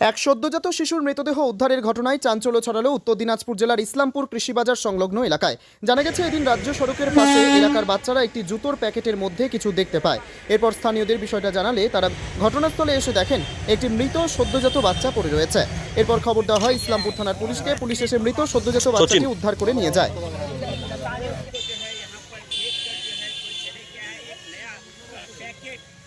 এক সদ্যজাত শিশুর মৃতদেহ উদ্ধারের ঘটনায় চাঞ্চল্য ছড়ালো উত্তর দিনাজপুর জেলার ইসলামপুর কৃষিবাজার সংলগ্ন এলাকায় জানা গেছে এদিন রাজ্য সড়কের পাশে এলাকার বাচ্চারা একটি জুতোর প্যাকেটের মধ্যে কিছু দেখতে পায় এরপর স্থানীয়দের বিষয়টা জানালে তারা ঘটনাস্থলে এসে দেখেন একটি মৃত সদ্যজাত বাচ্চা পড়ে রয়েছে এরপর খবর দেওয়া হয় ইসলামপুর থানার পুলিশকে পুলিশ এসে মৃত সদ্যজাত বাচ্চাটি উদ্ধার করে নিয়ে যায় पैकेट अ,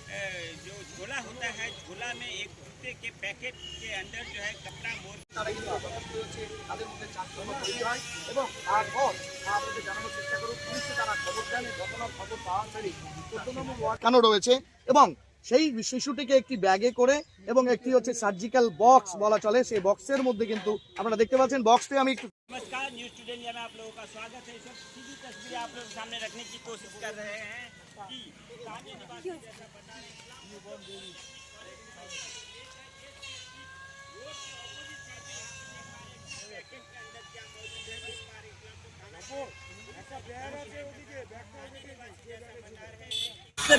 जो झोला होता है झोला में एक कुत्ते के पैकेट के अंदर जो है कपड़ा मोड़ তারা কিন্তু আতঙ্ক হচ্ছে তাদের মধ্যে চাঞ্চল্য তৈরি হয় এবং তারপর আপনাদের জানানোর চেষ্টা করুন পুলিশে তারা খবর দেন এই ঘটনার খবর পাওয়া ছাড়ি চোদ্দ নম্বর ওয়ার্ড কেন রয়েছে এবং সেই শিশুটিকে একটি ব্যাগে করে এবং একটি হচ্ছে সার্জিক্যাল বক্স বলা চলে সেই বক্সের মধ্যে কিন্তু আপনারা দেখতে পাচ্ছেন বক্সটি আমি একটু नमस्कार न्यूज टुडे इंडिया में आप लोगों का स्वागत है इस वक्त सीधी तस्वीर आप लोगों के सामने रखने की कोशिश कर रहे हैं कि ताजे निवासी जैसा बता रहे हैं, पैकेट के अंदर क्या मौजूद है इस बार इस्लाम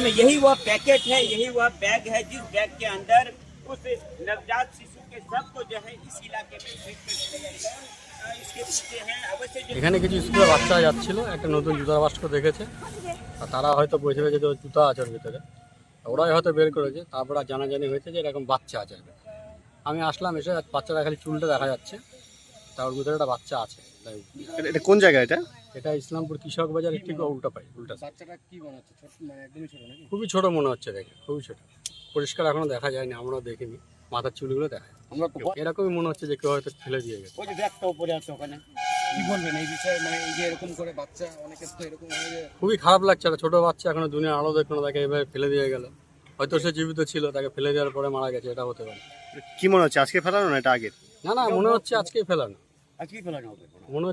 में यही वह पैकेट है यही वह बैग है जिस बैग के अंदर उस नवजात शिशु के शव को जो है इस इलाके में फेंक कर चले गए कौन अ, इसके पीछे हैं अवश्य जो এখানে কিছু স্কুলের বাচ্চারা যাচ্ছিল একটা নতুন জুতার বাস্ক দেখেছে আর তারা হয়তো বুঝে যে জুতা আছে ওর ভিতরে। ওরাই হয়তো বের করেছে। তারপর আর জানাজানি হয়েছে যে এরকম বাচ্চা আছে। আমি আসলাম এসে বাচ্চাটা খালি চুলটা দেখা যাচ্ছে। তার ওর ভিতরে একটা বাচ্চা আছে। তাই এটা- কোন জায়গা এটা? এটা ইসলামপুর কৃষক বাজার ঠিক উল্টা পাই উল্টা বাচ্চাটা কি বানাচ্ছে ছোট মানে একদমই ছোট নাকি? খুবই ছোট মনে হচ্ছে দেখে। খুবই ছোট। পরিষ্কার এখনও দেখা যায়নি আমরাও দেখিনি। মাথার চুলগুলো দেখা যায়। আমরা এরকমই মনে হচ্ছে যে কেউ হয়তো ফেলে দিয়ে গেছে। ওই যে ব্যাগটা উপরে আছে ওখানে। কি বলবেন? এই বিষয়ে মানে এই যে এরকম করে বাচ্চা অনেকের তো এরকম হয় যে খুবই খারাপ লাগছে। একটা ছোট বাচ্চা এখনও দুনিয়ার আলো দেখল তাকে এভাবে ফেলে দিয়ে গেল। হয়তো সে জীবিত ছিল তাকে ফেলে দেওয়ার পরে মারা গেছে এটা হতে পারে। কি মনে হচ্ছে আজকে ফেলানো না এটা আগে? না না মনে হচ্ছে আজকে ফেলানো। আজকেই ফেলানো হবে। মনে